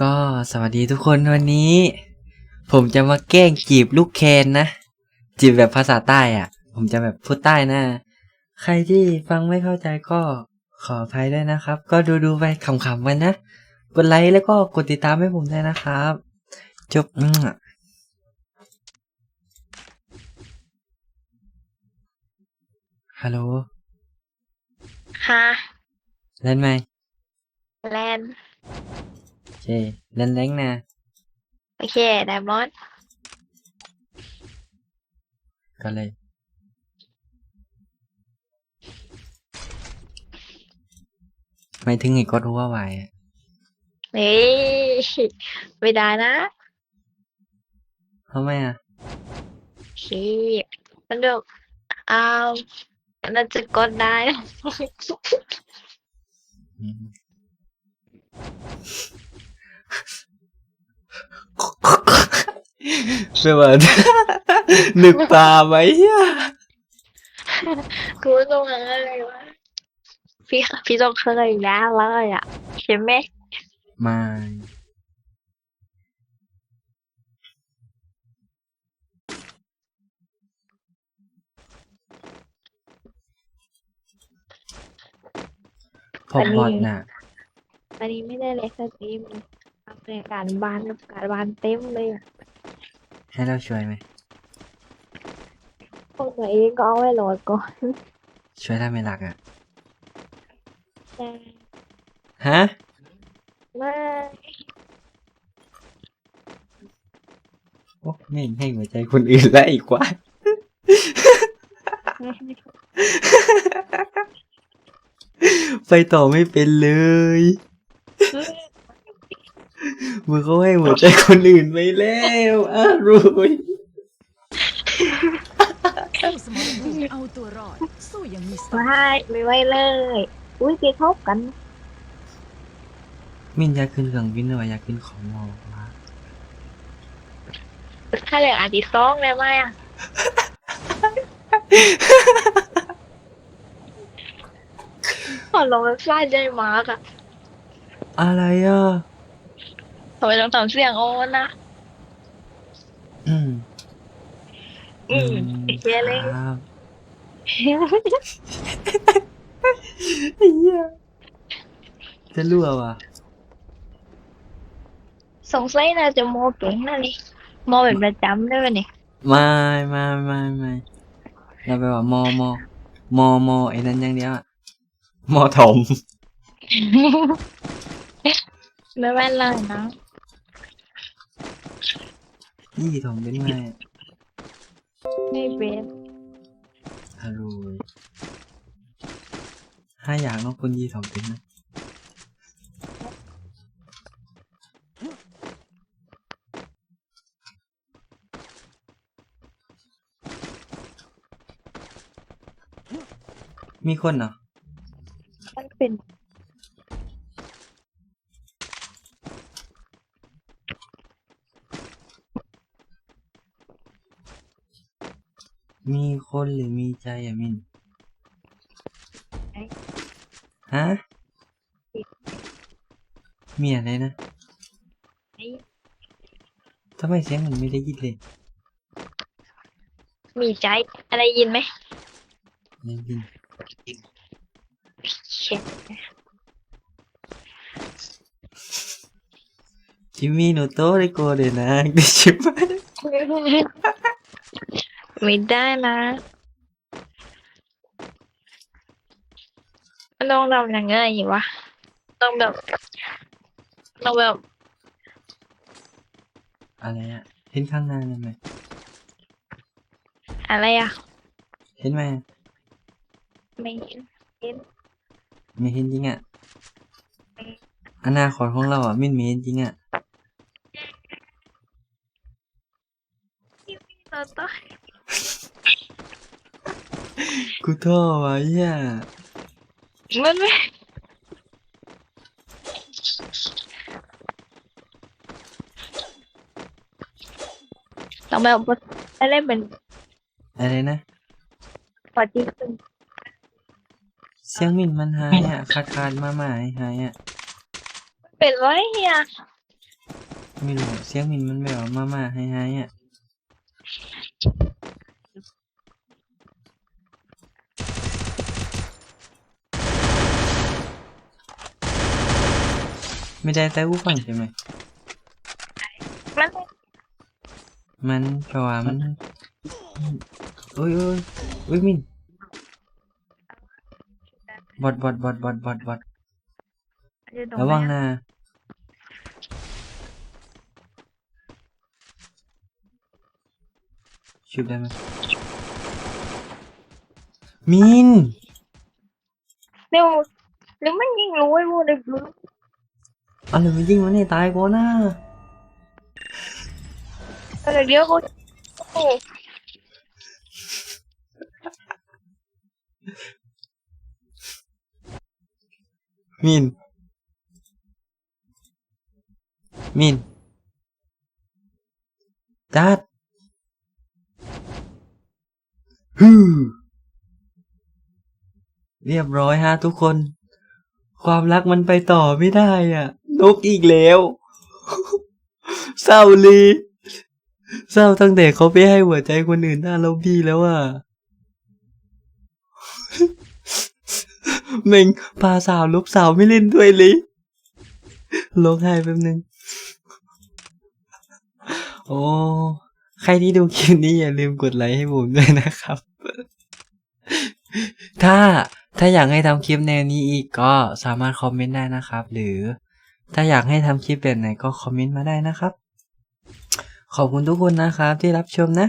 ก็สวัสดีทุกคนวันนี้ ผมจะมาแกล้งจีบลูกแคนนะ จีบแบบภาษาใต้อะ ผมจะแบบพูดใต้นะ ใครที่ฟังไม่เข้าใจก็ขออภัยด้วยนะครับ ก็ดูดูๆไปขำๆกันนะ กดไลค์แล้วก็กดติดตามให้ผมด้วยนะครับ จบอืมฮัลโหลค่ะ เล่นไหมแลนด์โอ เคเล่นเล้งนะ โอเคไดมอนด์ก็เลย ไม่ถึงอีกก็รู้ว่าไหวอะเฮ้ยไม่ได้นะทำไมอะชีมันแบบอ้าวน่าจะกดได้นะ อืม เรียกว่านึกตาไหมอะกูตรงนั้นอะไรวะพี่พี่ต้องเคยอยู่แล้วเลยอะใช่ไหมไม่พอบอดน่ะวันนี้ไม่ได้เลยสตรีม ทำรายการบ้านกับการบ้านเต็มเลยอะให้เราช่วยไหม พวกตัวเองก็เอาไว้โหลดก่อนช่วยถ้าไม่รักอะ แต่ฮะ ไม่โอ้ไม่เห็นให้หัวใจคนอื่นแล้วอีกว่า ไปต่อไม่เป็นเลย มึงเขาให้หัวใจคนอื่นไปแล้วอารุยผู้สมรภูมิเอาตัวรอดสู้อยังมีสติไม่ไม่ไหวเลย อุ้ยไปทบกัน มินอยากขึ้นเครื่องบินหรือว่าอยากขึ้นของมอวะถ้าเหลืออาทิตย์สองได้ไหมอะขอลงเว็บไซต์ได้มากอะอะไรอะ ทำไมต้องทำเสียงโอนนะอืม อืมไอ้เหี้ยเลยครับไอ้เหี้ยจะรั่วว่ะสงสัยน่าจะโมเก่งนั่นนี่โมเป็นประจำด้วยวะนี่ไม่ไม่ไม่ไม่เราไปว่ามอมอมอมอไอ้นั้นอย่างเดียวอะมอถม ไม่แม่นเลยนะ ยี่ถมเป็นไงไม่เป็นอร่อยห้าอย่างเน้องคนยี่ถมเป็นนะมีคนเหรอมันเป็น มีคนหรือมีใจอะมินฮะมีอะไรนะไอ้ทำไมเสียงมันไม่ได้ยินเลย มีใจอะไรยินไหมไม่ยินเช็ดจิมมี่โนโต้ได้ ไม่ได้นะมันต้องทำยังไงวะ ต้องแบบ ต้องแบบ อะไรอะเห็นข้างหน้าเลยไหมอะไรอะ เห็นไหมไม่เห็นไม่เห็นจริงอะอนาคตของเราอะมินไม่เห็นจริงอะเราต้อง กูท้อวะเหี้ยมันไม่ต้องแบบว่าอะไรเป็นอะไรนะพอจริงเป็นเสียงมินมันหายอะขาดขาดมาหมายหายอะเป็นไรอะไม่รู้เสียงมินมันแบบว่ามามาให้ให้อะ ไม่ได้แต่ผู้ฟังใช่ไหมมันมันเพราะว่ามันโอ้ยโอ้ยโอ้ยมินบอดบอดบอดบอดบอดบอดอยู่ตรงระวังไหนนะชุบได้ไหมมินเร็วเร็วมันยิงรู้ไอ้บูเลยบู อะไรมันยิงมันให้ตายก่อนนะอะไรเดี๋ยวกูโอ้มิน มิน จัดฮือเรียบร้อยฮะทุกคน ความรักมันไปต่อไม่ได้อะ นกอีกแล้ว เศร้าเลยเศร้าตั้งแต่เขาไปให้หัวใจคนอื่นหน้าล็อบบี้แล้วอะเม่งพาสาวลบสาวไม่เล่นด้วยเลยร้องไห้แป๊บนึง โอ้ ใครที่ดูคลิปนี้อย่าลืมกดไลค์ให้ผมด้วยนะครับ ถ้าถ้าอยากให้ทำคลิปแนวนี้อีกก็สามารถคอมเมนต์ได้นะครับ หรือ ถ้าอยากให้ทำคลิปแบบไหนก็คอมเมนต์มาได้นะครับ ขอบคุณทุกคนนะครับที่รับชมนะ